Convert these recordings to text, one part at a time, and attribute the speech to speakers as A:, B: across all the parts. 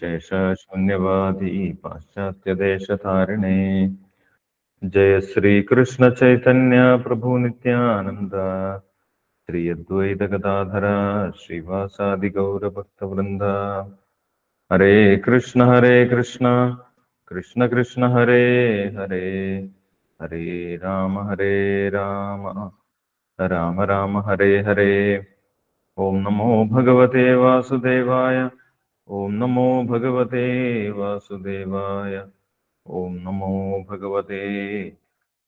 A: शेषशून्यवादी पाश्चात्यदेशधारिणे जय श्रीकृष्ण चैतन्य प्रभु नित्यानन्द। श्री अद्वैत गदाधर श्रीवासादि गौरभक्तवृन्द हरे कृष्ण हरे कृष्ण। कृष्ण कृष्ण, हरे हरे। हरे राम हरे राम। राम राम, हरे हरे। ॐ नमो भगवते वासुदेवाय। ഓം നമോ ഭഗവതേ വാസുദേവായ ഓം നമോ ഭഗവതേ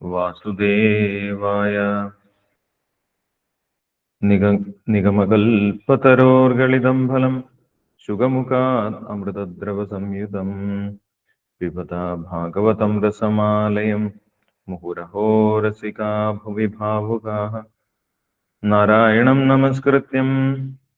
A: വാസുദേവായ നിഗ നിഗമകൽപ്പതരോർഗളിതം ഫലം ശുഗമുഖാത് അമൃതദ്രവസംയുതം പിബത ഭാഗവതം രസമാലയം മുഹുരഹോ രസികാ ഭുവി ഭാവുകാ നാരായണം നമസ്കൃത്യം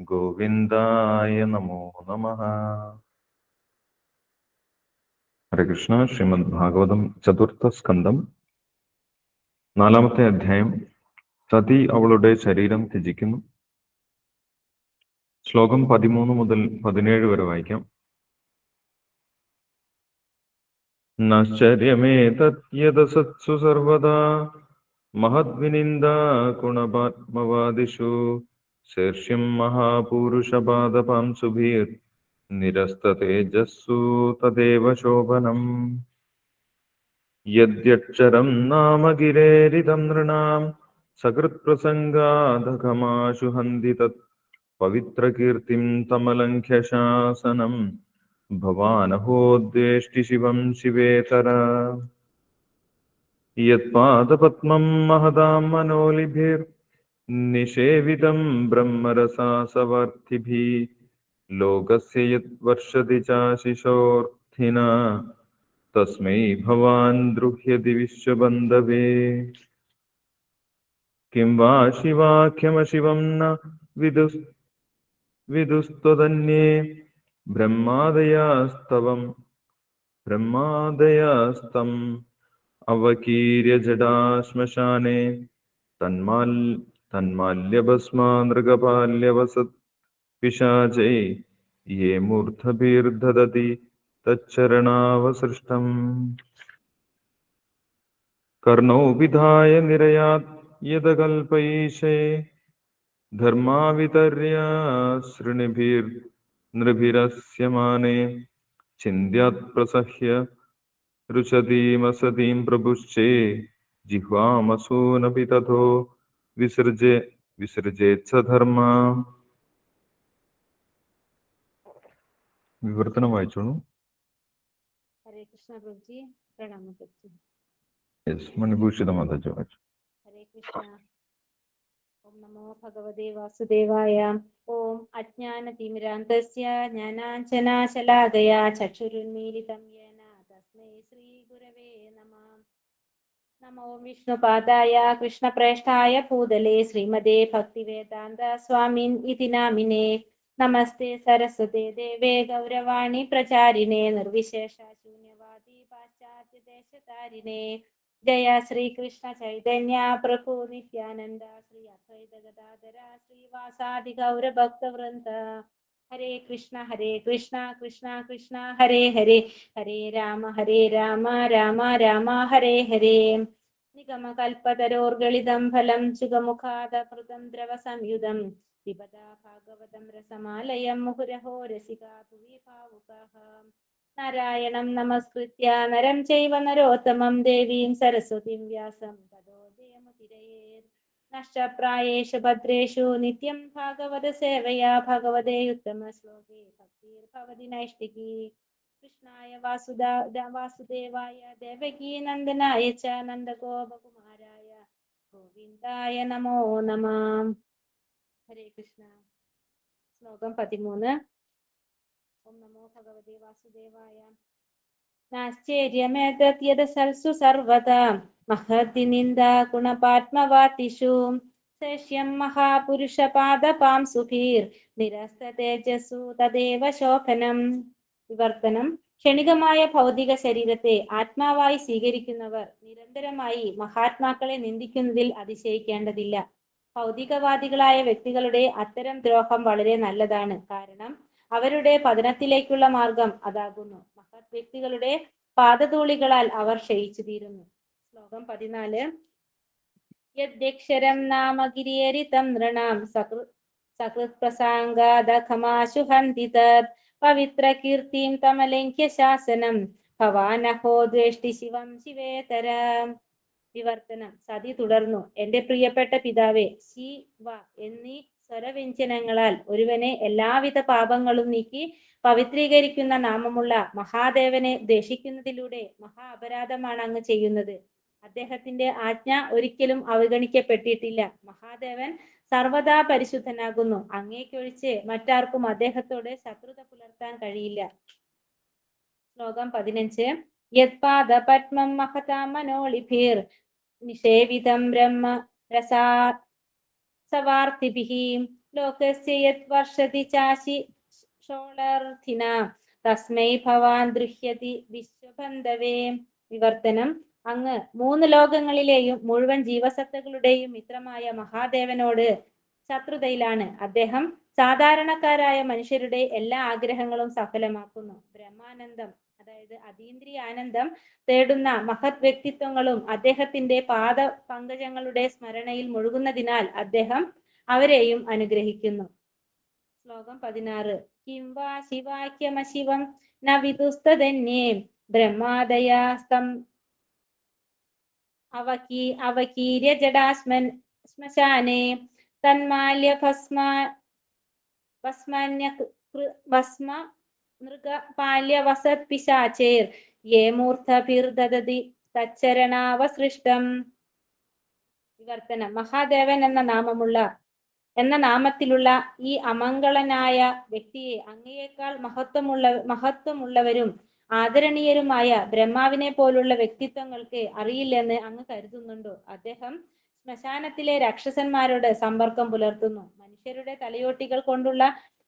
A: ഗോവിന്ദായ നമോ നമ. ഹരേ കൃഷ്ണ ശ്രീമദ് ഭാഗവതം ചതുർത്ഥ സ്കന്ധം. നാലാമത്തെ അധ്യായം. സതി അവളുടെ ശരീരം ത്യജിക്കുന്നു. ശ്ലോകം പതിമൂന്ന് മുതൽ പതിനേഴ് വരെ വായിക്കാം. നശ്ചര്യമേതത്യതസത്സു സർവദാ. മഹദ്വിനിന്ദാ ഗുണപാത്മവാദിഷു. ശീർഷ്യം മഹാപൂരുഷപാദപാംസുഭീർ നിരസ്തേജസ്സു തദേവ ശോഭനം. യദ്യക്ഷരം നാമ ഗിരേരിതം നൃണാം. സകൃത്പ്രസംഗാധകമാശു ഹന്തി തത് പവിത്രകീർത്തിം തമലംഘ്യശാസനം. ഭവാനഹോദ്വേഷ്ടി ശിവം ശിവേതര. യത്പാദപത്മം മഹതാം മനോലിഭിർ. निषेवितं ब्रह्मरसासवर्थिभिः लोकस्य यद्वर्षति चाशिशोऽर्थिना तस्मै भवान् द्रुह्यति विश्वबन्धवे। किं वा शिवाख्यमशिवं न विदुस्, विदुस्त्वदन्ये? ब्रह्मादयास्तवं ब्रह्मादयास्तम् अवकीर्य जडाश्मशाने, तन्माल् तन्माल्यभस्मानृगपाल्यवसत्। पिशाचै, ये मूर्धभिर्ददति तच्चरणावसृष्टम्। कर्णौ विधाय निरयात् यदकल्पैषे धर्मावितर्य शृणिभिर्नृभिरस्यमाने। छिन्द्यात्प्रसह्य रुचतीमसतीं प्रभुश्चे जिह्वामसूनपि तथो विसर्जे विसर्जे विसर्जेचा धर्म विवर्तन वायचणू
B: हरे कृष्ण प्रभुजी प्रणाम प्रभुजी यस
A: मन भूषित माता जी वाच।
B: हरे कृष्ण। ओम नमो भगवते वासुदेवाय। ओम अज्ञान तिमिरांतस्य ज्ञानांचना शलादया चक्षुरुन्मीलितं येन तस्मै श्री श्रीगुरवे नमः। नमो विष्णुपादाय कृष्णप्रेष्ठाय भूतले श्रीमते भक्तिवेदान्त स्वामिन् इति नामिने। नमस्ते सरस्वते देवे गौरवाणी प्रचारिणे निर्विशेष शून्यवादी पाश्चात्यदेशतारिणे जय श्रीकृष्ण चैतन्य प्रभु नित्यानन्द श्री अद्वैत गदाधर श्रीवासादि ഹരേ കൃഷ്ണ ഹരേ കൃഷ്ണ കൃഷ്ണ കൃഷ്ണ ഹരേ ഹരേ. ഹരേ രാമ ഹരേ രാമ രാമ രാമ ഹരേ ഹരേ. നിഗമകൽപതരോർഗളിതം ഫലം സുഖമുഖാദൃതം ദ്രവസംയുതം. വിപദാ ഭാഗവതം രസമാലയം മുഹുരഹോ രസികാവുകാഹ നാരായണം നമസ്കൃത്യ നരം ചൈവ നരോത്തമം ദേവീം സരസ്വതിം വ്യാസം. തദോ ജയമുതിരയേത് നഷ്ടപ്രായേഷു ഭദ്രേഷു നിത്യം ഭാഗവത സേവയാ ഭഗവതേ ഉത്തമ ശ്ലോകേ ഭക്തിർഭവതി നൈഷ്ഠികി കൃഷ്ണായ വാസുദാ വാസുദേവായ ദേവകീ നന്ദനായ ച നന്ദഗോപകുമാരായ ഗോവിന്ദായ നമോ നമ ഹരേ കൃഷ്ണ ശ്ലോകം പതിമൂന്ന് ഓം നമോ ഭഗവതി വാസുദേവായ നാശ്ചര്യമേതദ്യദസൽസു സർവതാ മഹതി നിന്ദ ഗുണപാത്മവാതിഷു ശശ്യം മഹാപുരുഷപാദപാം സുഖീർ നിരസ്ത തേജസ്സു തദേവ ശോഭനം വിവർത്തനം ക്ഷണികമായ ഭൗതിക ശരീരത്തെ ആത്മാവായി സ്വീകരിക്കുന്നവർ നിരന്തരമായി മഹാത്മാക്കളെ നിന്ദിക്കുന്നതിൽ അതിശയിക്കേണ്ടതില്ല. ഭൗതികവാദികളായ വ്യക്തികളുടെ അത്തരം ദ്രോഹം വളരെ നല്ലതാണ്. കാരണം അവരുടെ പതനത്തിലേക്കുള്ള മാർഗം അതാകുന്നു. വ്യക്തികളുടെ പാദതൂളികളാൽ അവർ ക്ഷയിച്ചു തീരുന്നു ശ്ലോകം പതിനാല്. യദ്യക്ഷരം നാമ ഗിരിയരിതം നൃണാം. സകൃ സകൃത് തത് പവിത്ര കീർത്തിം തമലിംഗ്യ ശാസനം ഭവാനഹോ ദ്വേഷ്ടി ശിവം ശിവേതര. വിവർത്തനം. സതി തുടർന്നു. എന്റെ പ്രിയപ്പെട്ട പിതാവേ ശിവ എന്നീ സ്വരവ്യഞ്ജനങ്ങളാൽ ഒരുവനെ എല്ലാവിധ പാപങ്ങളും നീക്കി പവിത്രീകരിക്കുന്ന നാമമുള്ള മഹാദേവനെ ദ്വേഷിക്കുന്നതിലൂടെ മഹാ അപരാധമാണ് അങ്ങ് ചെയ്യുന്നത്. അദ്ദേഹത്തിന്റെ ആജ്ഞ ഒരിക്കലും അവഗണിക്കപ്പെട്ടിട്ടില്ല. മഹാദേവൻ സർവദാ പരിശുദ്ധനാകുന്നു. അങ്ങേക്കൊഴിച്ച് മറ്റാർക്കും അദ്ദേഹത്തോട് ശത്രുത പുലർത്താൻ കഴിയില്ല. ശ്ലോകം പതിനഞ്ച്. യത്പാദ പത്മം മഹതാ മനോളിഭീർ നിഷേവിതം ബ്രഹ്മ രസാ സവാർത്തിഭിः ലോകസ്യ യത് വർഷതി ചാശി തസ്മൈ ഭവാൻ ദൃഹ്യതി വിശ്വബന്ധവേ. വിവർത്തനം അങ്ങ് മൂന്ന് ലോകങ്ങളിലെയും മുഴുവൻ ജീവസത്തകളുടെയും മിത്രമായ മഹാദേവനോട് ശത്രുതയിലാണ്. അദ്ദേഹം സാധാരണക്കാരായ മനുഷ്യരുടെ എല്ലാ ആഗ്രഹങ്ങളും സഫലമാക്കുന്നു. ബ്രഹ്മാനന്ദം. അതായത് അതീന്ദ്രിയ ആനന്ദം തേടുന്ന മഹത് വ്യക്തിത്വങ്ങളും അദ്ദേഹത്തിന്റെ പാദ പങ്കജങ്ങളുടെ സ്മരണയിൽ മുഴുകുന്നതിനാൽ അദ്ദേഹം അവരെയും അനുഗ്രഹിക്കുന്നു. ശ്ലോകം പതിനാറ്. കിംവാ ശിവാഖ്യമശിവം ന വിദുസ്തന്നെ ബ്രഹ്മാദയാസ്തം. അവകീ അവകീര്യ ജഡാസ്മൻ ശ്മശാനെ തന്മാല്യ ഭസ്മ ഭസ്മാന്യ ഭസ്മ നൃഗപാല്യ വസത് പിശാചേർ യേ മൂർധഭിർദദതി തച്ചരണാവസൃഷ്ടം. വിവർത്തനം. മഹാദേവൻ എന്ന നാമമുള്ള എന്ന നാമത്തിലുള്ള ഈ അമംഗളനായ വ്യക്തിയെ അങ്ങയേക്കാൾ മഹത്വമുള്ള മഹത്വമുള്ളവരും ആദരണീയരുമായ ബ്രഹ്മാവിനെ പോലുള്ള വ്യക്തിത്വങ്ങൾക്ക് അറിയില്ലെന്ന് അങ്ങ് കരുതുന്നുണ്ടോ? അദ്ദേഹം ശ്മശാനത്തിലെ രാക്ഷസന്മാരോട് സമ്പർക്കം പുലർത്തുന്നു. മനുഷ്യരുടെ തലയോട്ടികൾ കൊണ്ടുള്ള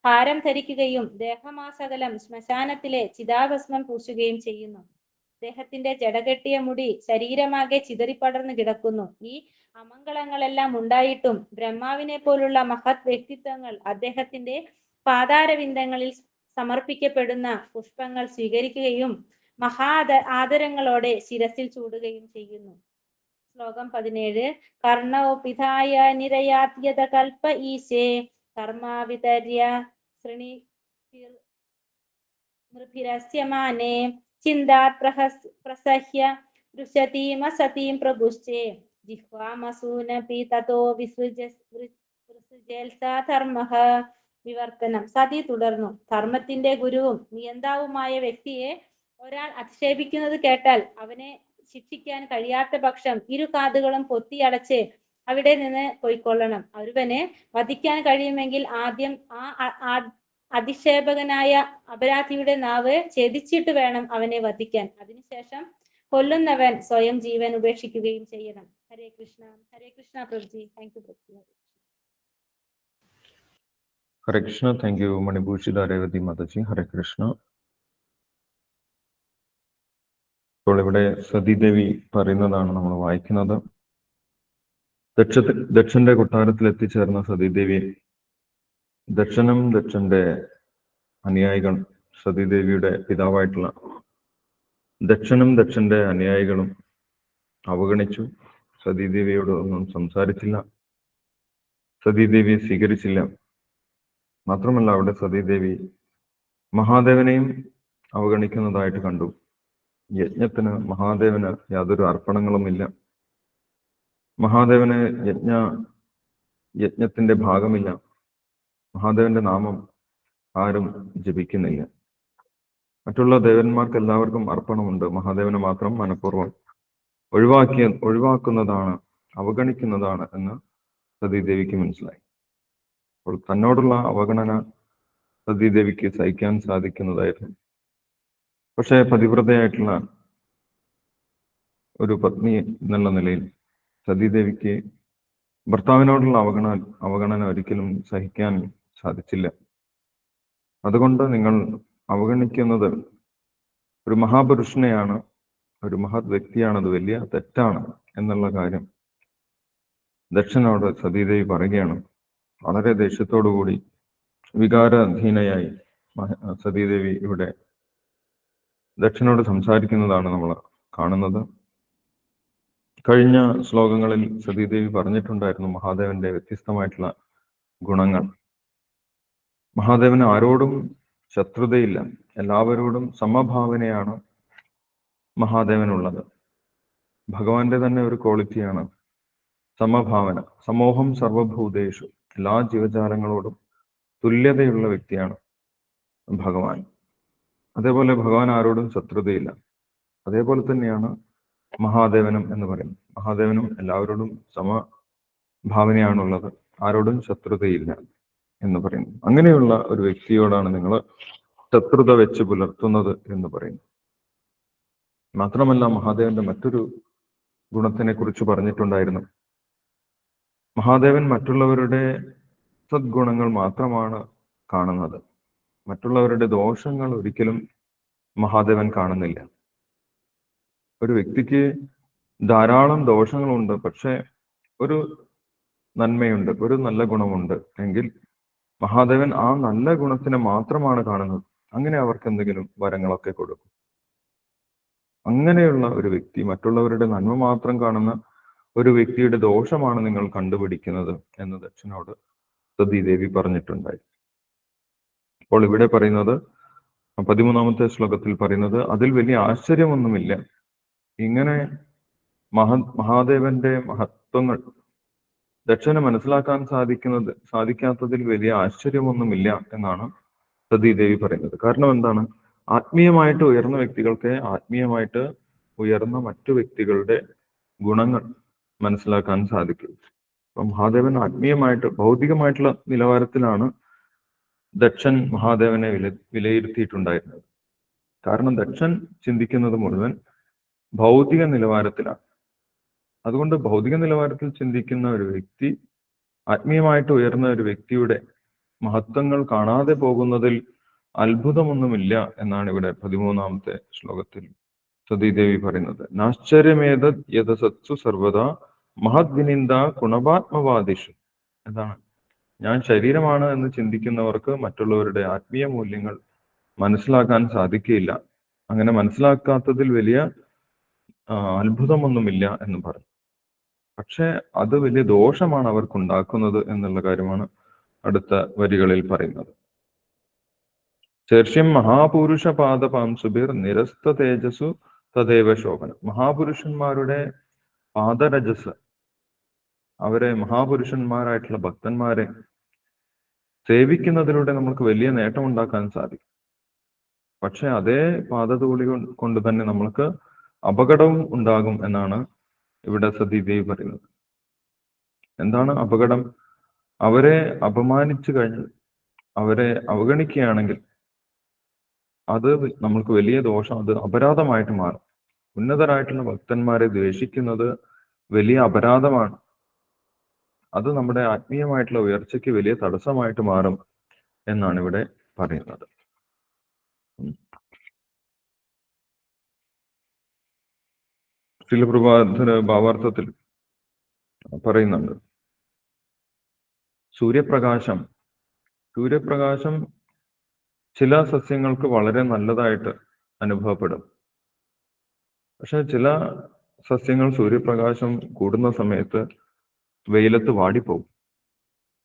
B: ഭാരം ധരിക്കുകയും ദേഹമാസകലം ശ്മശാനത്തിലെ ചിതാഭസ്മം പൂശുകയും ചെയ്യുന്നു. അദ്ദേഹത്തിന്റെ ജടകെട്ടിയ മുടി ശരീരമാകെ ചിതറിപ്പടർന്നു കിടക്കുന്നു. ഈ അമംഗളങ്ങളെല്ലാം ഉണ്ടായിട്ടും ബ്രഹ്മാവിനെ പോലുള്ള മഹത് വ്യക്തിത്വങ്ങൾ അദ്ദേഹത്തിന്റെ പാതാരവിന്ദങ്ങളിൽ സമർപ്പിക്കപ്പെടുന്ന പുഷ്പങ്ങൾ സ്വീകരിക്കുകയും മഹാ ആദരങ്ങളോടെ ശിരസിൽ ചൂടുകയും ചെയ്യുന്നു. ശ്ലോകം പതിനേഴ്. കർണോ പിതായ നിരയാത്യത കൽപ്പ ഈശേ. കർമാവിതര്യ ശ്രണി നൃഭിരസ്യമാനേ ചിന്താത് പ്രഹസ് പ്രസഹ്യ ദൃശതീമ സതീം പ്രഭുശ്ചേ. ജിഹ്വാമസൂനപി തതോ വിസൃജ വിസൃജേൽസാ വിവർത്തനം. സതി തുടർന്നു. ധർമ്മത്തിന്റെ ഗുരുവും നിയന്താവുമായ വ്യക്തിയെ ഒരാൾ അധിക്ഷേപിക്കുന്നത് കേട്ടാൽ അവനെ ശിക്ഷിക്കാൻ കഴിയാത്ത പക്ഷം ഇരു കാതുകളും പൊത്തിയടച്ച് അവിടെ നിന്ന് പോയിക്കൊള്ളണം. ഒരുവനെ വധിക്കാൻ കഴിയുമെങ്കിൽ ആദ്യം ആ- അധിക്ഷേപകനായ അപരാധിയുടെ നാവ് ഛേദിച്ചിട്ട് വേണം അവനെ വധിക്കാൻ. അതിനുശേഷം കൊല്ലുന്നവൻ സ്വയം ജീവൻ ഉപേക്ഷിക്കുകയും ചെയ്യണം. Hare Krishna. Hare Krishna Prabhuji. Thank you Prabhuji.
A: Hare Krishna. Thank you Manibhushitha Revathi Mataji. Hare Krishna. ഇപ്പോൾ ഇവിടെ സതീദേവി പറയുന്നതാണ് നമ്മൾ വായിക്കുന്നത്. ദക്ഷ ദക്ഷന്റെ കൊട്ടാരത്തിൽ എത്തിച്ചേർന്ന സതീദേവി ദക്ഷനും ദക്ഷന്റെ അനുയായികൾ സതീദേവിയുടെ പിതാവായിട്ടുള്ള ദക്ഷനും ദക്ഷന്റെ അനുയായികളും അവഗണിച്ചു. സതീദേവിയോട് ഒന്നും സംസാരിച്ചില്ല. സതീദേവിയെ സ്വീകരിച്ചില്ല. മാത്രമല്ല അവിടെ സതീദേവി മഹാദേവനെയും അവഗണിക്കുന്നതായിട്ട് കണ്ടു. യജ്ഞത്തിന് മഹാദേവന് യാതൊരു അർപ്പണങ്ങളുമില്ല. മഹാദേവന് യജ്ഞ യജ്ഞത്തിന്റെ ഭാഗമില്ല. മഹാദേവന്റെ നാമം ആരും ജപിക്കുന്നില്ല. മറ്റുള്ള ദേവന്മാർക്ക് എല്ലാവർക്കും അർപ്പണമുണ്ട്. മഹാദേവന് മാത്രം മനഃപൂർവം ഒഴിവാക്കിയ ഒഴിവാക്കുന്നതാണ് അവഗണിക്കുന്നതാണ് എന്ന് സതീദേവിക്ക് മനസ്സിലായി. അപ്പോൾ തന്നോടുള്ള അവഗണന സതീദേവിക്ക് സഹിക്കാൻ സാധിക്കുന്നതായിരുന്നു. പക്ഷേ പതിവ്രതയായിട്ടുള്ള ഒരു പത്നി എന്നുള്ള നിലയിൽ സതീദേവിക്ക് ഭർത്താവിനോടുള്ള അവഗണ അവഗണന ഒരിക്കലും സഹിക്കാൻ സാധിച്ചില്ല. അതുകൊണ്ട് നിങ്ങൾ അവഗണിക്കുന്നത് ഒരു മഹാപുരുഷനെയാണ് ഒരു മഹത് വ്യക്തിയാണത് വലിയ തെറ്റാണ് എന്നുള്ള കാര്യം ദക്ഷനോട് സതീദേവി പറയുകയാണ്. വളരെ ദേഷ്യത്തോടുകൂടി വികാരാധീനയായി സതീദേവി ഇവിടെ ദക്ഷനോട് സംസാരിക്കുന്നതാണ് നമ്മൾ കാണുന്നത്. കഴിഞ്ഞ ശ്ലോകങ്ങളിൽ സതീദേവി പറഞ്ഞിട്ടുണ്ടായിരുന്നു മഹാദേവന്റെ വ്യത്യസ്തമായിട്ടുള്ള ഗുണങ്ങൾ. മഹാദേവന് ആരോടും ശത്രുതയില്ല. എല്ലാവരോടും സമഭാവനയാണ് മഹാദേവനുള്ളത്. ഭഗവാന്റെ തന്നെ ഒരു ക്വാളിറ്റിയാണ് സമഭാവന. സമൂഹം സർവഭൂതേഷു. എല്ലാ ജീവജാലങ്ങളോടും തുല്യതയുള്ള വ്യക്തിയാണ് ഭഗവാൻ. അതേപോലെ ഭഗവാൻ ആരോടും ശത്രുതയില്ല. അതേപോലെ തന്നെയാണ് മഹാദേവനും എന്ന് പറയുന്നത് മഹാദേവനും എല്ലാവരോടും സമ ഭാവനയാണുള്ളത് ആരോടും ശത്രുതയില്ല എന്ന് പറയുന്നു. അങ്ങനെയുള്ള ഒരു വ്യക്തിയോടാണ് നിങ്ങൾ ശത്രുത വെച്ച് പുലർത്തുന്നത് എന്ന് പറയുന്നു. മാത്രമല്ല മഹാദേവന്റെ മറ്റൊരു ഗുണത്തിനെ കുറിച്ച് പറഞ്ഞിട്ടുണ്ടായിരുന്നു. മഹാദേവൻ മറ്റുള്ളവരുടെ സദ്ഗുണങ്ങൾ മാത്രമാണ് കാണുന്നത്. മറ്റുള്ളവരുടെ ദോഷങ്ങൾ ഒരിക്കലും മഹാദേവൻ കാണുന്നില്ല. ഒരു വ്യക്തിക്ക് ധാരാളം ദോഷങ്ങളുണ്ട് പക്ഷെ ഒരു നന്മയുണ്ട് ഒരു നല്ല ഗുണമുണ്ട്. എങ്കിൽ മഹാദേവൻ ആ നല്ല ഗുണത്തിനെ മാത്രമാണ് കാണുന്നത്. അങ്ങനെ അവർക്ക് എന്തെങ്കിലും വരങ്ങളൊക്കെ കൊടുക്കും. അങ്ങനെയുള്ള ഒരു വ്യക്തി മറ്റുള്ളവരുടെ നന്മ മാത്രം കാണുന്ന ഒരു വ്യക്തിയുടെ ദോഷമാണ് നിങ്ങൾ കണ്ടുപിടിക്കുന്നത് എന്ന് ദക്ഷനോട് സതീദേവി പറഞ്ഞിട്ടുണ്ടായി. അപ്പോൾ ഇവിടെ പറയുന്നത് പതിമൂന്നാമത്തെ ശ്ലോകത്തിൽ പറയുന്നത് അതിൽ വലിയ ആശ്ചര്യമൊന്നുമില്ല. ഇങ്ങനെ മഹ മഹാദേവന്റെ മഹത്വങ്ങൾ ദക്ഷന് മനസ്സിലാക്കാൻ സാധിക്കുന്നത് സാധിക്കാത്തതിൽ വലിയ ആശ്ചര്യമൊന്നുമില്ല എന്നാണ് സതീദേവി പറയുന്നത്. കാരണം എന്താണ്? ആത്മീയമായിട്ട് ഉയർന്ന വ്യക്തികൾക്ക് ആത്മീയമായിട്ട് ഉയർന്ന മറ്റു വ്യക്തികളുടെ ഗുണങ്ങൾ മനസ്സിലാക്കാൻ സാധിക്കും. അപ്പൊ മഹാദേവൻ ആത്മീയമായിട്ട് ഭൗതികമായിട്ടുള്ള നിലവാരത്തിലാണ് ദക്ഷൻ മഹാദേവനെ വില വിലയിരുത്തിയിട്ടുണ്ടായിരുന്നത്. കാരണം ദക്ഷൻ ചിന്തിക്കുന്നത് മുഴുവൻ ഭൗതിക നിലവാരത്തിലാണ് അതുകൊണ്ട് ഭൗതിക നിലവാരത്തിൽ ചിന്തിക്കുന്ന ഒരു വ്യക്തി ആത്മീയമായിട്ട് ഉയർന്ന ഒരു വ്യക്തിയുടെ മഹത്വങ്ങൾ കാണാതെ പോകുന്നതിൽ അത്ഭുതമൊന്നുമില്ല എന്നാണ് ഇവിടെ പതിമൂന്നാമത്തെ ശ്ലോകത്തിൽ സതീദേവി പറയുന്നത്. നാശ്ചര്യമേത യഥസത്സു സർവത മഹത് വിനിന്ദ ഗുണപാത്മവാദിഷു. എന്താണ്? ഞാൻ ശരീരമാണ് എന്ന് ചിന്തിക്കുന്നവർക്ക് മറ്റുള്ളവരുടെ ആത്മീയ മൂല്യങ്ങൾ മനസ്സിലാക്കാൻ സാധിക്കുകയില്ല. അങ്ങനെ മനസ്സിലാക്കാത്തതിൽ വലിയ അത്ഭുതമൊന്നുമില്ല എന്ന് പറഞ്ഞു. പക്ഷെ അത് വലിയ ദോഷമാണ് അവർക്ക് ഉണ്ടാക്കുന്നത് എന്നുള്ള കാര്യമാണ് അടുത്ത വരികളിൽ പറയുന്നത്. ശേഷ്യം മഹാപുരുഷ പാദപാംസുബിർ നിരസ്ത തേജസ്സു തദേവ ശോഭനം. മഹാപുരുഷന്മാരുടെ പാദരജസ് അവരെ മഹാപുരുഷന്മാരായിട്ടുള്ള ഭക്തന്മാരെ സേവിക്കുന്നതിലൂടെ നമുക്ക് വലിയ നേട്ടം ഉണ്ടാക്കാൻ സാധിക്കും. പക്ഷെ അതേ പാദതൂളി കൊണ്ട് തന്നെ നമ്മൾക്ക് അപകടവും ഉണ്ടാകും എന്നാണ് ഇവിടെ സതീദേവി പറയുന്നത്. എന്താണ് അപകടം? അവരെ അപമാനിച്ചു കഴിഞ്ഞ്. അവരെ അവഗണിക്കുകയാണെങ്കിൽ അത് നമ്മൾക്ക് വലിയ ദോഷം അത് അപരാധമായിട്ട് മാറും. ഉന്നതരായിട്ടുള്ള ഭക്തന്മാരെ ദ്വേഷിക്കുന്നത് വലിയ അപരാധമാണ്. അത് നമ്മുടെ ആത്മീയമായിട്ടുള്ള ഉയർച്ചയ്ക്ക് വലിയ തടസ്സമായിട്ട് മാറും എന്നാണ് ഇവിടെ പറയുന്നത്. ശിലപ്രഭാതന ഭാവാർത്ഥത്തിൽ പറയുന്നുണ്ട്. സൂര്യപ്രകാശം. സൂര്യപ്രകാശം ചില സസ്യങ്ങൾക്ക് വളരെ നല്ലതായിട്ട് അനുഭവപ്പെടും. പക്ഷെ ചില സസ്യങ്ങൾ സൂര്യപ്രകാശം കൂടുന്ന സമയത്ത് വെയിലത്ത് വാടിപ്പോകും.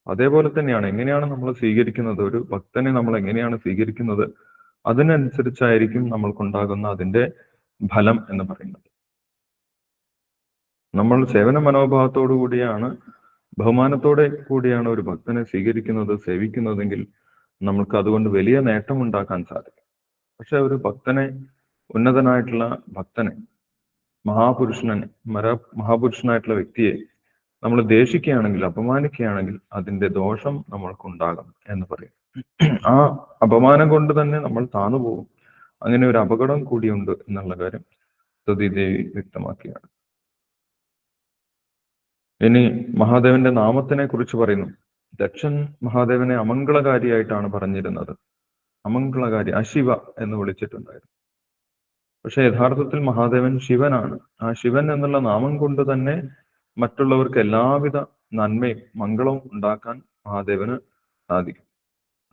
A: അതേപോലെ തന്നെയാണ് എങ്ങനെയാണ് നമ്മൾ സ്വീകരിക്കുന്നത്? ഒരു ഭക്തനെ നമ്മൾ എങ്ങനെയാണ് സ്വീകരിക്കുന്നത്? അതിനനുസരിച്ചായിരിക്കും നമ്മൾക്കുണ്ടാകുന്ന അതിന്റെ ഫലം എന്ന് പറയുന്നത്. നമ്മൾ സേവന മനോഭാവത്തോടു കൂടിയാണ് ബഹുമാനത്തോടെ കൂടിയാണ് ഒരു ഭക്തനെ സ്വീകരിക്കുന്നത് സേവിക്കുന്നതെങ്കിൽ നമുക്ക് അതുകൊണ്ട് വലിയ നേട്ടം ഉണ്ടാക്കാൻ സാധിക്കും. പക്ഷെ ഒരു ഭക്തനെ ഉന്നതനായിട്ടുള്ള ഭക്തനെ മഹാപുരുഷനെ മര മഹാപുരുഷനായിട്ടുള്ള വ്യക്തിയെ നമ്മൾ ദേഷിക്കുകയാണെങ്കിൽ അപമാനിക്കുകയാണെങ്കിൽ അതിന്റെ ദോഷം നമ്മൾക്കുണ്ടാകും എന്ന് പറയും. ആ അപമാനം കൊണ്ട് തന്നെ നമ്മൾ താന്നു പോകും അങ്ങനെ ഒരു അപകടം കൂടിയുണ്ട് എന്നുള്ള കാര്യം സതീദേവി വ്യക്തമാക്കിയാണ്. ഇനി മഹാദേവന്റെ നാമത്തിനെ കുറിച്ച് പറയുന്നു. ദക്ഷൻ മഹാദേവനെ അമംഗളകാരിയായിട്ടാണ് പറഞ്ഞിരുന്നത്. അമംഗളകാരി അശിവ എന്ന് വിളിച്ചിട്ടുണ്ടായിരുന്നു. പക്ഷെ യഥാർത്ഥത്തിൽ മഹാദേവൻ ശിവനാണ്. ആ ശിവൻ എന്നുള്ള നാമം കൊണ്ട് തന്നെ മറ്റുള്ളവർക്ക് എല്ലാവിധ നന്മയും മംഗളവും ഉണ്ടാക്കാൻ മഹാദേവന് സാധിക്കും.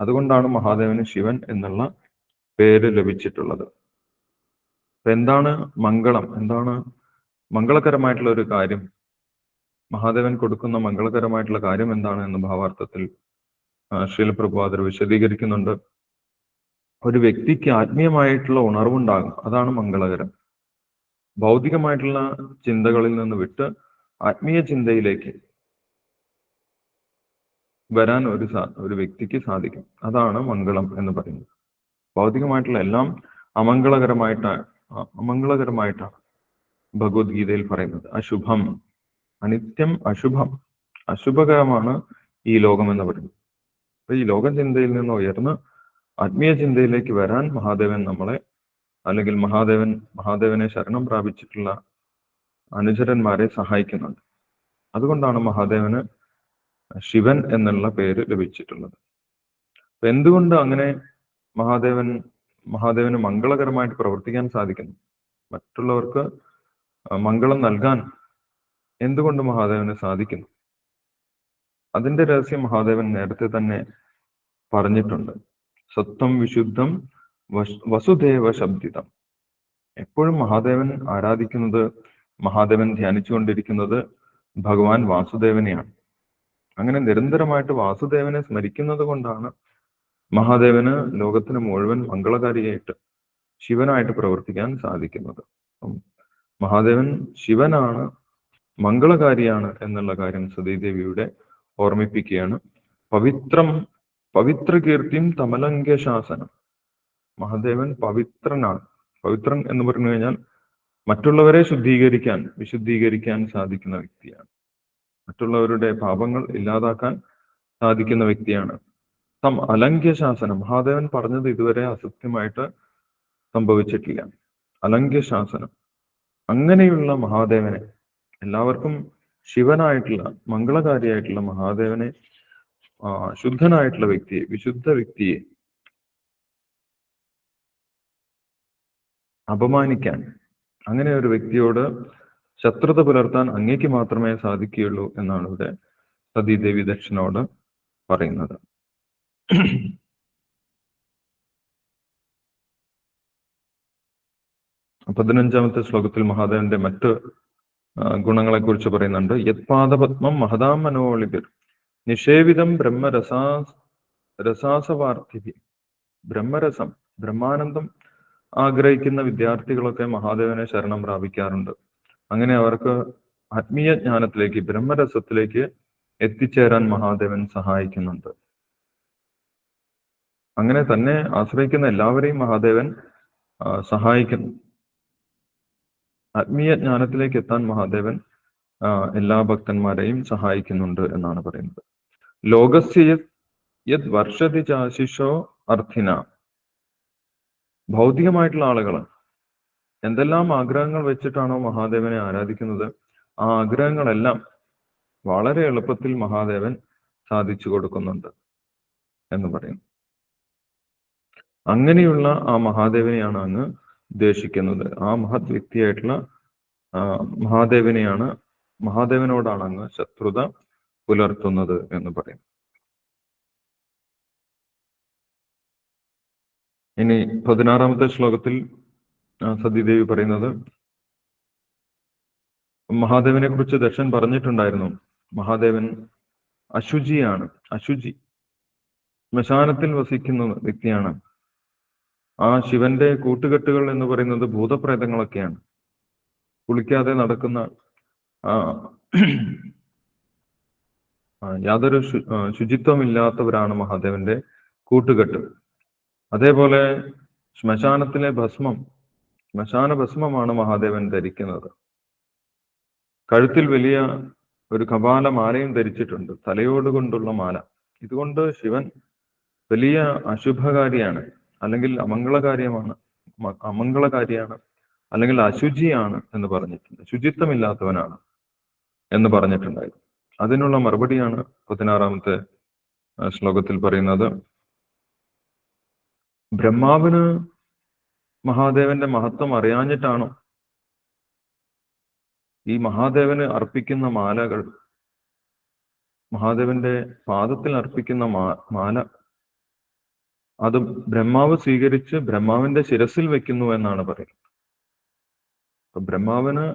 A: അതുകൊണ്ടാണ് മഹാദേവന് ശിവൻ എന്നുള്ള പേര് ലഭിച്ചിട്ടുള്ളത്. എന്താണ് മംഗളം? എന്താണ് മംഗളകരമായിട്ടുള്ള ഒരു കാര്യം? മഹാദേവൻ കൊടുക്കുന്ന മംഗളകരമായിട്ടുള്ള കാര്യം എന്താണ് എന്ന് ഭാവാർത്ഥത്തിൽ ശീലപ്രഭാതർ വിശദീകരിക്കുന്നുണ്ട്. ഒരു വ്യക്തിക്ക് ആത്മീയമായിട്ടുള്ള ഉണർവുണ്ടാകും അതാണ് മംഗളകരം. ഭൗതികമായിട്ടുള്ള ചിന്തകളിൽ നിന്ന് വിട്ട് ആത്മീയ ചിന്തയിലേക്ക് വരാൻ ഒരു ഒരു വ്യക്തിക്ക് സാധിക്കും. അതാണ് മംഗളം എന്ന് പറയുന്നത്. ഭൗതികമായിട്ടുള്ള എല്ലാം അമംഗളകരമായിട്ടാണ് അമംഗളകരമായിട്ടാണ് ഭഗവത്ഗീതയിൽ പറയുന്നത്. അശുഭം അനിത്യം അശുഭം അശുഭകരമാണ് ഈ ലോകം എന്ന് പറയുന്നത്. അപ്പൊ ഈ ലോക ചിന്തയിൽ നിന്ന് ഉയർന്ന് ആത്മീയ ചിന്തയിലേക്ക് വരാൻ മഹാദേവൻ നമ്മളെ അല്ലെങ്കിൽ മഹാദേവൻ മഹാദേവനെ ശരണം പ്രാപിച്ചിട്ടുള്ള അനുചരന്മാരെ സഹായിക്കുന്നുണ്ട്. അതുകൊണ്ടാണ് മഹാദേവന് ശിവൻ എന്നുള്ള പേര് ലഭിച്ചിട്ടുള്ളത്. അപ്പൊ എന്തുകൊണ്ട് അങ്ങനെ മഹാദേവൻ മഹാദേവന് മംഗളകരമായിട്ട് പ്രവർത്തിക്കാൻ സാധിക്കുന്നു? മറ്റുള്ളവർക്ക് മംഗളം നൽകാൻ എന്തുകൊണ്ട് മഹാദേവന് സാധിക്കുന്നു? അതിന്റെ രഹസ്യം മഹാദേവൻ നേരത്തെ തന്നെ പറഞ്ഞിട്ടുണ്ട്. സ്വത്വം വിശുദ്ധം വസുദേവ ശബ്ദിതം. എപ്പോഴും മഹാദേവൻ ആരാധിക്കുന്നത് മഹാദേവൻ ധ്യാനിച്ചുകൊണ്ടിരിക്കുന്നത് ഭഗവാൻ വാസുദേവനെയാണ്. അങ്ങനെ നിരന്തരമായിട്ട് വാസുദേവനെ സ്മരിക്കുന്നത് കൊണ്ടാണ് മഹാദേവന് ലോകത്തിന് മുഴുവൻ മംഗളകാരിയായിട്ട് ശിവനായിട്ട് പ്രവർത്തിക്കാൻ സാധിക്കുന്നത്. മഹാദേവൻ ശിവനാണ് മംഗളകാരിയാണ് എന്നുള്ള കാര്യം സതീദേവിയുടെ ഓർമ്മിപ്പിക്കുകയാണ്. പവിത്രം പവിത്ര കീർത്തിയും തമലങ്ക ശാസനം മഹാദേവൻ പവിത്രനാണ്. പവിത്രൻ എന്ന് പറഞ്ഞു കഴിഞ്ഞാൽ മറ്റുള്ളവരെ ശുദ്ധീകരിക്കാൻ വിശുദ്ധീകരിക്കാൻ സാധിക്കുന്ന വ്യക്തിയാണ്. മറ്റുള്ളവരുടെ പാപങ്ങൾ ഇല്ലാതാക്കാൻ സാധിക്കുന്ന വ്യക്തിയാണ്. തം അലങ്ക്യ ശാസനം മഹാദേവൻ പറഞ്ഞത് ഇതുവരെ അസത്യമായിട്ട് സംഭവിച്ചിട്ടില്ല. അലങ്ക്യ ശാസനം അങ്ങനെയുള്ള മഹാദേവനെ എല്ലാവർക്കും ശിവനായിട്ടുള്ള മംഗളകാരിയായിട്ടുള്ള മഹാദേവനെ ശുദ്ധനായിട്ടുള്ള വ്യക്തിയെ വിശുദ്ധ വ്യക്തിയെ അപമാനിക്കാൻ അങ്ങനെ ഒരു വ്യക്തിയോട് ശത്രുത പുലർത്താൻ അങ്ങേക്ക് മാത്രമേ സാധിക്കുകയുള്ളൂ എന്നാണ് ഇവിടെ സതീദേവി ദക്ഷനോട് പറയുന്നത്. പതിനഞ്ചാമത്തെ ശ്ലോകത്തിൽ മഹാദേവന്റെ മറ്റ് ഗുണങ്ങളെ കുറിച്ച് പറയുന്നുണ്ട്. യത്പാദപത്മം മഹതാം മനോളിപിർ നിഷേവിതം ബ്രഹ്മരസാ രസാസവാർത്ഥി ബ്രഹ്മരസം ബ്രഹ്മാനന്ദം ആഗ്രഹിക്കുന്ന വിദ്യാർത്ഥികളൊക്കെ മഹാദേവനെ ശരണം പ്രാപിക്കാറുണ്ട്. അങ്ങനെ അവർക്ക് ആത്മീയ ജ്ഞാനത്തിലേക്ക് ബ്രഹ്മരസത്തിലേക്ക് എത്തിച്ചേരാൻ മഹാദേവൻ സഹായിക്കുന്നുണ്ട്. അങ്ങനെ തന്നെ ആശ്രയിക്കുന്ന എല്ലാവരെയും മഹാദേവൻ സഹായിക്കുന്നു. ആത്മീയ ജ്ഞാനത്തിലേക്ക് എത്താൻ മഹാദേവൻ എല്ലാ ഭക്തന്മാരെയും സഹായിക്കുന്നുണ്ട് എന്നാണ് പറയുന്നത്. ലോകസ്യ യത് വർഷതി ചാശിഷോ അർത്ഥിന ഭൗതികമായിട്ടുള്ള ആളുകൾ എന്തെല്ലാം ആഗ്രഹങ്ങൾ വെച്ചിട്ടാണോ മഹാദേവനെ ആരാധിക്കുന്നത്? ആ ആഗ്രഹങ്ങളെല്ലാം വളരെ എളുപ്പത്തിൽ മഹാദേവൻ സാധിച്ചു കൊടുക്കുന്നുണ്ട് എന്ന് പറയുന്നു. അങ്ങനെയുള്ള ആ മഹാദേവനെയാണ് അങ്ങ് ഉദ്ദേശിക്കുന്നത്. ആ മഹത് വ്യക്തിയായിട്ടുള്ള മഹാദേവനെയാണ് മഹാദേവനോടാണ് അങ്ങ് ശത്രുത പുലർത്തുന്നത് എന്ന് പറയും ഇനി പതിനാറാമത്തെ ശ്ലോകത്തിൽ സതീദേവി പറയുന്നത് മഹാദേവനെ കുറിച്ച് ദക്ഷൻ പറഞ്ഞിട്ടുണ്ടായിരുന്നു. മഹാദേവൻ അശുചിയാണ്. അശുചി. ശ്മശാനത്തിൽ വസിക്കുന്ന വ്യക്തിയാണ്. ആ ശിവന്റെ കൂട്ടുകെട്ടുകൾ എന്ന് പറയുന്നത് ഭൂതപ്രേതങ്ങളൊക്കെയാണ്. കുളിക്കാതെ നടക്കുന്ന യാതൊരു ശുചിത്വമില്ലാത്തവരാണ് മഹാദേവന്റെ കൂട്ടുകെട്ട്. അതേപോലെ ശ്മശാനത്തിലെ ഭസ്മം ശ്മശാന ഭസ്മമാണ് മഹാദേവൻ ധരിക്കുന്നത്. കഴുത്തിൽ വലിയ ഒരു കപാല മാലയും ധരിച്ചിട്ടുണ്ട് തലയോട് കൊണ്ടുള്ള മാല. ഇതുകൊണ്ട് ശിവൻ വലിയ അശുഭകാരിയാണ്. അല്ലെങ്കിൽ അമംഗളകാര്യമാണ് അമംഗളകാരിയാണ് അല്ലെങ്കിൽ അശുചിയാണ് എന്ന് പറഞ്ഞിട്ടുണ്ട്. ശുചിത്വമില്ലാത്തവനാണ് എന്ന് പറഞ്ഞിട്ടുണ്ടായിരുന്നു. അതിനുള്ള മറുപടിയാണ് പതിനാറാമത്തെ ശ്ലോകത്തിൽ പറയുന്നത്. ബ്രഹ്മാവിന് മഹാദേവന്റെ മഹത്വം അറിയാഞ്ഞിട്ടാണോ ഈ മഹാദേവന് അർപ്പിക്കുന്ന മാലകൾ മഹാദേവന്റെ പാദത്തിൽ അർപ്പിക്കുന്ന മാല അത് ബ്രഹ്മാവ് സ്വീകരിച്ച് ബ്രഹ്മാവിന്റെ ശിരസിൽ വെക്കുന്നു എന്നാണ് പറയുന്നത്. അപ്പൊ ബ്രഹ്മാവിന്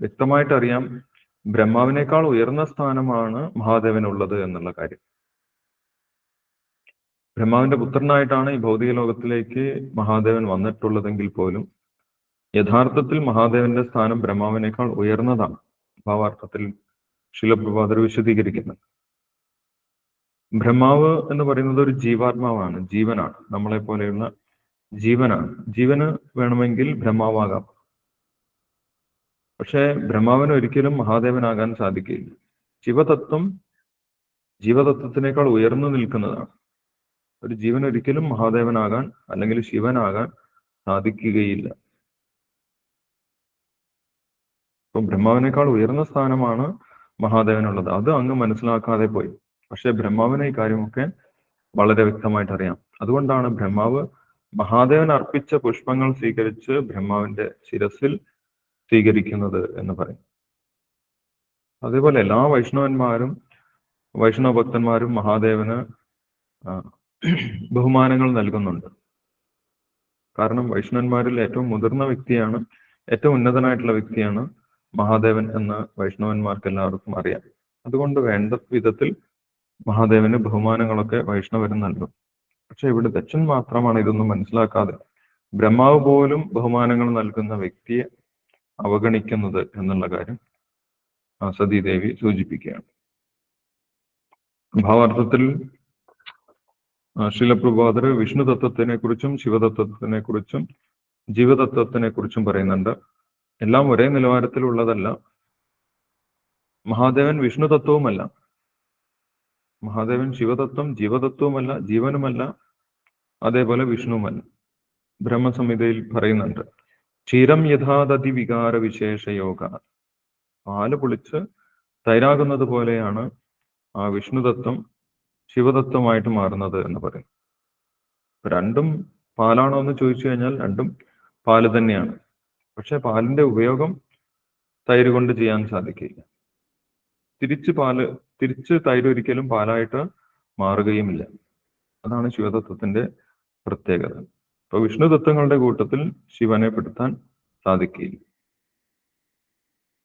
A: വ്യക്തമായിട്ട് അറിയാം ബ്രഹ്മാവിനേക്കാൾ ഉയർന്ന സ്ഥാനമാണ് മഹാദേവനുള്ളത് എന്നുള്ള കാര്യം. ബ്രഹ്മാവിന്റെ പുത്രനായിട്ടാണ് ഈ ഭൗതിക ലോകത്തിലേക്ക് മഹാദേവൻ വന്നിട്ടുള്ളതെങ്കിൽ പോലും യഥാർത്ഥത്തിൽ മഹാദേവന്റെ സ്ഥാനം ബ്രഹ്മാവിനേക്കാൾ ഉയർന്നതാണ്. ഭാവാർത്ഥത്തിൽ ശിലപ്രഭാതർ വിശദീകരിക്കുന്നത് ബ്രഹ്മാവ് എന്ന് പറയുന്നത് ഒരു ജീവാത്മാവാണ് ജീവനാണ്. നമ്മളെ പോലെയുള്ള ജീവനാണ്. ജീവന് വേണമെങ്കിൽ ബ്രഹ്മാവാകാം. പക്ഷേ ബ്രഹ്മാവിന് ഒരിക്കലും മഹാദേവനാകാൻ സാധിക്കില്ല. ശിവതത്വം ജീവതത്വത്തിനേക്കാൾ ഉയർന്നു നിൽക്കുന്നതാണ്. ഒരു ജീവൻ ഒരിക്കലും മഹാദേവനാകാൻ അല്ലെങ്കിൽ ശിവനാകാൻ സാധിക്കുകയില്ല. ഇപ്പം ബ്രഹ്മാവിനേക്കാൾ ഉയർന്ന സ്ഥാനമാണ് മഹാദേവനുള്ളത്. അത് അങ്ങ് മനസ്സിലാക്കാതെ പോയി. പക്ഷെ ബ്രഹ്മാവിനെ ഈ കാര്യമൊക്കെ വളരെ വ്യക്തമായിട്ട് അറിയാം. അതുകൊണ്ടാണ് ബ്രഹ്മാവ് മഹാദേവൻ അർപ്പിച്ച പുഷ്പങ്ങൾ സ്വീകരിച്ച് ബ്രഹ്മാവിന്റെ ശിരസിൽ സ്വീകരിക്കുന്നത് എന്ന് പറയും. അതേപോലെ എല്ലാ വൈഷ്ണവന്മാരും വൈഷ്ണവ ഭക്തന്മാരും മഹാദേവന് ബഹുമാനങ്ങൾ നൽകുന്നുണ്ട്. കാരണം വൈഷ്ണവന്മാരിൽ ഏറ്റവും മുതിർന്ന വ്യക്തിയാണ് ഏറ്റവും ഉന്നതനായിട്ടുള്ള വ്യക്തിയാണ് മഹാദേവൻ എന്ന് വൈഷ്ണവന്മാർക്ക് എല്ലാവർക്കും അറിയാം. അതുകൊണ്ട് വേണ്ട വിധത്തിൽ മഹാദേവന് ബഹുമാനങ്ങളൊക്കെ വൈഷ്ണവരും നൽകും പക്ഷെ ഇവിടെ ദക്ഷൻ മാത്രമാണ് ഇതൊന്നും മനസ്സിലാക്കാതെ ബ്രഹ്മാവ് പോലും ബഹുമാനങ്ങൾ നൽകുന്ന വ്യക്തിയെ അവഗണിക്കുന്നത് എന്നുള്ള കാര്യം സതീദേവി സൂചിപ്പിക്കുകയാണ്. ഭാവാർത്ഥത്തിൽ ശിലപ്രഭാതർ വിഷ്ണു തത്വത്തിനെ കുറിച്ചും ശിവതത്വത്തിനെ കുറിച്ചും ജീവതത്വത്തിനെ കുറിച്ചും പറയുന്നുണ്ട്. എല്ലാം ഒരേ നിലവാരത്തിലുള്ളതല്ല. മഹാദേവൻ വിഷ്ണു തത്വവുമല്ല. മഹാദേവൻ ശിവതത്വം ജീവതത്വമല്ല ജീവനുമല്ല അതേപോലെ വിഷ്ണുവുമല്ല. ബ്രഹ്മസംഹിതയിൽ പറയുന്നുണ്ട് ക്ഷീരം യഥാതതി വികാര വിശേഷ യോഗ. പാൽ പൊളിച്ച് തൈരാകുന്നത് പോലെയാണ് ആ വിഷ്ണുതത്വം ശിവതത്വമായിട്ട് മാറുന്നത് എന്ന് പറയും. രണ്ടും പാലാണോ എന്ന് ചോദിച്ചു കഴിഞ്ഞാൽ രണ്ടും പാൽ തന്നെയാണ്. പക്ഷെ പാലിന്റെ ഉപയോഗം തൈര് കൊണ്ട് ചെയ്യാൻ സാധിക്കില്ല. തിരിച്ച് പാൽ തിരിച്ച് തൈര് ഒരിക്കലും പാലായിട്ട് മാറുകയുമില്ല. അതാണ് ശിവതത്വത്തിന്റെ പ്രത്യേകത. ഇപ്പൊ വിഷ്ണു തത്വങ്ങളുടെ കൂട്ടത്തിൽ ശിവനെ പെടുത്താൻ സാധിക്കില്ല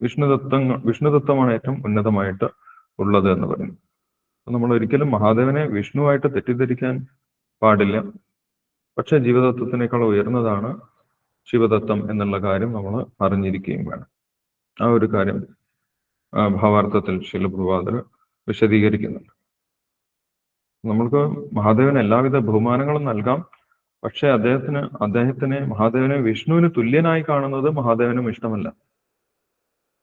A: വിഷ്ണു തത്വങ്ങൾ വിഷ്ണു തത്വമാണ് ഏറ്റവും ഉന്നതമായിട്ട് ഉള്ളത് എന്ന് പറയുന്നു നമ്മൾ ഒരിക്കലും മഹാദേവനെ വിഷ്ണുവായിട്ട് തെറ്റിദ്ധരിക്കാൻ പാടില്ല. പക്ഷെ ജീവതത്വത്തിനേക്കാൾ ഉയർന്നതാണ് ശിവതത്വം എന്നുള്ള കാര്യം നമ്മൾ അറിഞ്ഞിരിക്കുകയും വേണം. ആ ഒരു കാര്യം ഭാവാർത്ഥത്തിൽ ശിലപ്രഭാതർ വിശദീകരിക്കുന്നുണ്ട്. നമ്മൾക്ക് മഹാദേവന് എല്ലാവിധ ബഹുമാനങ്ങളും നൽകാം. പക്ഷെ അദ്ദേഹത്തിന് അദ്ദേഹത്തിനെ മഹാദേവനെ വിഷ്ണുവിന് തുല്യനായി കാണുന്നത് മഹാദേവനും ഇഷ്ടമല്ല.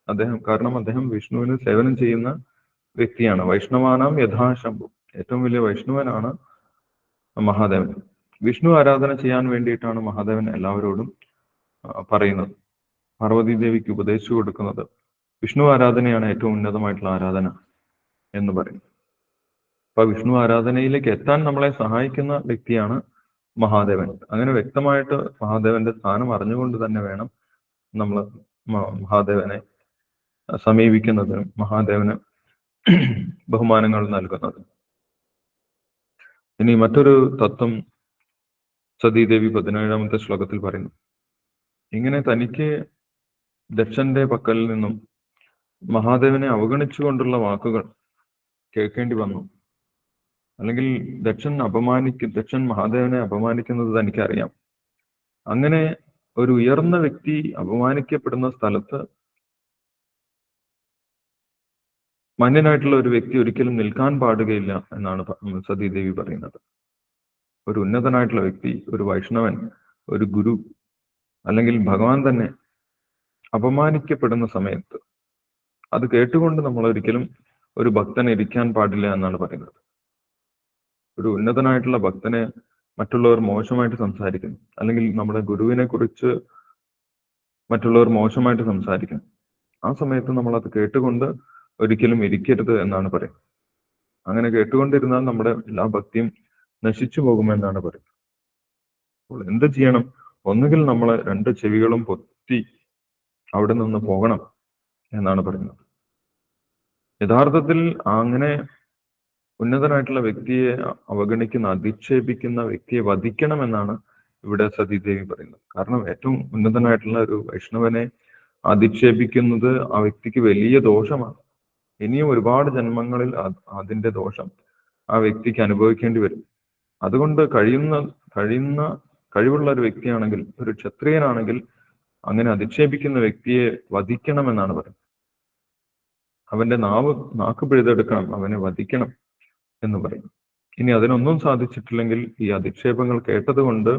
A: അദ്ദേഹം കാരണം അദ്ദേഹം വിഷ്ണുവിന് സേവനം ചെയ്യുന്ന വ്യക്തിയാണ്. വൈഷ്ണവാനാം യഥാശംഭു ഏറ്റവും വലിയ വൈഷ്ണവനാണ് മഹാദേവൻ. വിഷ്ണു ആരാധന ചെയ്യാൻ വേണ്ടിയിട്ടാണ് മഹാദേവൻ എല്ലാവരോടും പറയുന്നത്. പാർവതി ദേവിക്ക് ഉപദേശിച്ചു കൊടുക്കുന്നത്. വിഷ്ണു ആരാധനയാണ് ഏറ്റവും ഉന്നതമായിട്ടുള്ള ആരാധന. എന്ന് പറയും. അപ്പൊ വിഷ്ണു ആരാധനയിലേക്ക് എത്താൻ നമ്മളെ സഹായിക്കുന്ന വ്യക്തിയാണ് മഹാദേവൻ. അങ്ങനെ വ്യക്തമായിട്ട് മഹാദേവന്റെ സ്ഥാനം അറിഞ്ഞുകൊണ്ട് തന്നെ വേണം നമ്മൾ മഹാദേവനെ സമീപിക്കുന്നതിനും മഹാദേവന് ബഹുമാനങ്ങൾ നൽകുന്നത് ഇനി മറ്റൊരു തത്വം സതീദേവി പതിനേഴാമത്തെ ശ്ലോകത്തിൽ പറയുന്നു. ഇങ്ങനെ തനിക്ക് ദക്ഷന്റെ പക്കലിൽ നിന്നും മഹാദേവനെ അവഗണിച്ചുകൊണ്ടുള്ള വാക്കുകൾ കേൾക്കേണ്ടി വന്നു. അല്ലെങ്കിൽ ദക്ഷൻ അപമാനിക്കും ദക്ഷൻ മഹാദേവനെ അപമാനിക്കുന്നത് തനിക്കറിയാം. അങ്ങനെ ഒരു ഉയർന്ന വ്യക്തി അപമാനിക്കപ്പെടുന്ന സ്ഥലത്ത് മാന്യനായിട്ടുള്ള ഒരു വ്യക്തി ഒരിക്കലും നിൽക്കാൻ പാടുകയില്ല എന്നാണ് സതീദേവി പറയുന്നത്. ഒരു ഉന്നതനായിട്ടുള്ള വ്യക്തി ഒരു വൈഷ്ണവൻ ഒരു ഗുരു അല്ലെങ്കിൽ ഭഗവാൻ തന്നെ അപമാനിക്കപ്പെടുന്ന സമയത്ത് അത് കേട്ടുകൊണ്ട് നമ്മൾ ഒരിക്കലും ഒരു ഭക്തനെ ഇരിക്കാൻ പാടില്ല എന്നാണ് പറയുന്നത്. ഒരു ഉന്നതനായിട്ടുള്ള ഭക്തനെ മറ്റുള്ളവർ മോശമായിട്ട് സംസാരിക്കുന്നു. അല്ലെങ്കിൽ നമ്മുടെ ഗുരുവിനെ കുറിച്ച് മറ്റുള്ളവർ മോശമായിട്ട് സംസാരിക്കുന്നു. ആ സമയത്ത് നമ്മൾ അത് കേട്ടുകൊണ്ട് ഒരിക്കലും ഇരിക്കരുത് എന്നാണ് പറയുന്നത്. അങ്ങനെ കേട്ടുകൊണ്ടിരുന്നാൽ നമ്മുടെ എല്ലാ ഭക്തിയും നശിച്ചു പോകുമെന്നാണ് പറയുന്നത്. അപ്പോൾ എന്ത് ചെയ്യണം? ഒന്നുകിൽ നമ്മൾ രണ്ട് ചെവികളും പൊത്തി അവിടെ നിന്ന് പോകണം എന്നാണ് പറയുന്നത്. യഥാർത്ഥത്തിൽ അങ്ങനെ ഉന്നതനായിട്ടുള്ള വ്യക്തിയെ അവഗണിക്കുന്ന അധിക്ഷേപിക്കുന്ന വ്യക്തിയെ വധിക്കണമെന്നാണ് ഇവിടെ സതീദേവി പറയുന്നത്. കാരണം ഏറ്റവും ഉന്നതനായിട്ടുള്ള ഒരു വൈഷ്ണവനെ അധിക്ഷേപിക്കുന്നത് ആ വ്യക്തിക്ക് വലിയ ദോഷമാണ്. ഇനിയും ഒരുപാട് ജന്മങ്ങളിൽ അതിന്റെ ദോഷം ആ വ്യക്തിക്ക് അനുഭവിക്കേണ്ടി വരും. അതുകൊണ്ട് കഴിയുന്ന കഴിയുന്ന കഴിവുള്ള ഒരു വ്യക്തിയാണെങ്കിൽ ഒരു ക്ഷത്രിയനാണെങ്കിൽ അങ്ങനെ അധിക്ഷേപിക്കുന്ന വ്യക്തിയെ വധിക്കണമെന്നാണ് പറയുന്നത്. അവന്റെ നാവ് നാക്ക് പിഴുതെടുക്കണം അവനെ വധിക്കണം എന്ന് പറയും. ഇനി അതിനൊന്നും സാധിച്ചിട്ടില്ലെങ്കിൽ ഈ അധിക്ഷേപങ്ങൾ കേട്ടതുകൊണ്ട്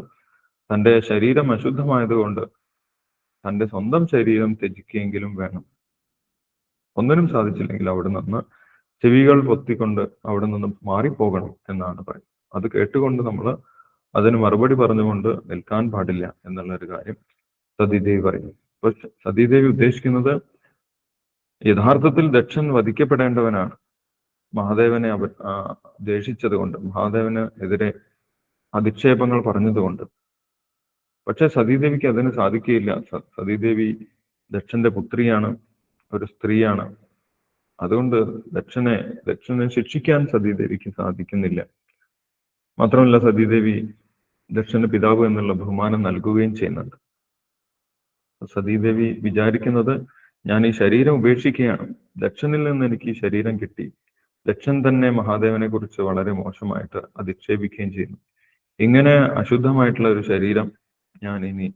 A: തന്റെ ശരീരം അശുദ്ധമായതുകൊണ്ട് തന്റെ സ്വന്തം ശരീരം ത്യജിക്കുകയെങ്കിലും വേണം. ഒന്നിനും സാധിച്ചില്ലെങ്കിൽ അവിടെ നിന്ന് ചെവികൾ പൊത്തിക്കൊണ്ട് അവിടെ നിന്ന് മാറിപ്പോകണം എന്നാണ് പറയുന്നത്. അത് കേട്ടുകൊണ്ട് നമ്മൾ അതിന് മറുപടി പറഞ്ഞുകൊണ്ട് നിൽക്കാൻ പാടില്ല എന്നുള്ള ഒരു കാര്യം സതീദേവി പറയുന്നു. അപ്പൊ സതീദേവി ഉദ്ദേശിക്കുന്നത് യഥാർത്ഥത്തിൽ ദക്ഷൻ വധിക്കപ്പെടേണ്ടവനാണ്. മഹാദേവനെ അവ ദേഷിച്ചത് കൊണ്ട് മഹാദേവന് എതിരെ അധിക്ഷേപങ്ങൾ പറഞ്ഞതുകൊണ്ട്. പക്ഷെ സതീദേവിക്ക് അതിന് സാധിക്കുകയില്ല. സതീദേവി ദക്ഷന്റെ പുത്രിയാണ് ഒരു സ്ത്രീയാണ്. അതുകൊണ്ട് ദക്ഷനെ ദക്ഷനെ ശിക്ഷിക്കാൻ സതീദേവിക്ക് സാധിക്കുന്നില്ല. മാത്രമല്ല സതീദേവി ദക്ഷന്റെ പിതാവ് എന്നുള്ള ബഹുമാനം നൽകുകയും ചെയ്യുന്നുണ്ട്. സതീദേവി വിചാരിക്കുന്നത് ഞാൻ ഈ ശരീരം ഉപേക്ഷിക്കുകയാണ്. ദക്ഷനിൽ നിന്ന് എനിക്ക് ഈ ശരീരം കിട്ടി. ദക്ഷൻ തന്നെ മഹാദേവനെ കുറിച്ച് വളരെ മോശമായിട്ട് അധിക്ഷേപിക്കുകയും ചെയ്യുന്നു. ഇങ്ങനെ അശുദ്ധമായിട്ടുള്ള ഒരു ശരീരം ഞാൻ ഇനി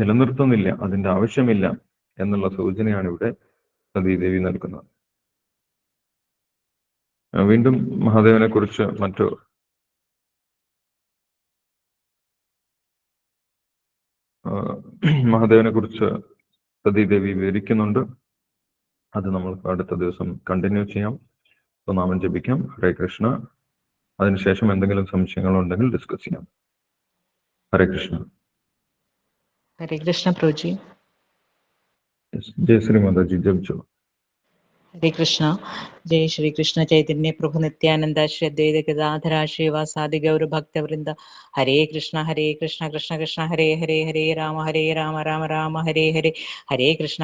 A: നിലനിർത്തുന്നില്ല അതിന്റെ ആവശ്യമില്ല എന്നുള്ള സൂചനയാണ് ഇവിടെ സതീദേവി നൽകുന്നത്. വീണ്ടും മഹാദേവനെ കുറിച്ച് മറ്റു മഹാദേവനെ കുറിച്ച് സതീദേവി വിവരിക്കുന്നുണ്ട്. അത് നമ്മൾ അടുത്ത ദിവസം കണ്ടിന്യൂ ചെയ്യാം. അപ്പോൾ നാമം ജപിക്കാം. ഹരേ കൃഷ്ണ. അതിനുശേഷം എന്തെങ്കിലും സംശയങ്ങളുണ്ടെങ്കിൽ ഡിസ്കസ് ചെയ്യാം. ഹരേ കൃഷ്ണ.
C: ഹരേ കൃഷ്ണ
A: പ്രോജി. ജയ ശ്രീ മാതാജി ജപിച്ചു?
C: ഹരേ കൃഷ്ണ ജയ ശ്രീ കൃഷ്ണ ചൈതന്യ പ്രഭു നിത്യാനന്ദ ശ്രീ അദ്വൈത ഗദാധര ശ്രീവാസാദി ഗൗര ഭക്തവൃന്ദ. ഹരേ കൃഷ്ണ ഹരേ കൃഷ്ണ കൃഷ്ണ കൃഷ്ണ ഹരേ ഹരേ ഹരേ രാമ ഹരേ രാമ രാമ രാമ ഹരേ ഹരേ. ഹരേ കൃഷ്ണ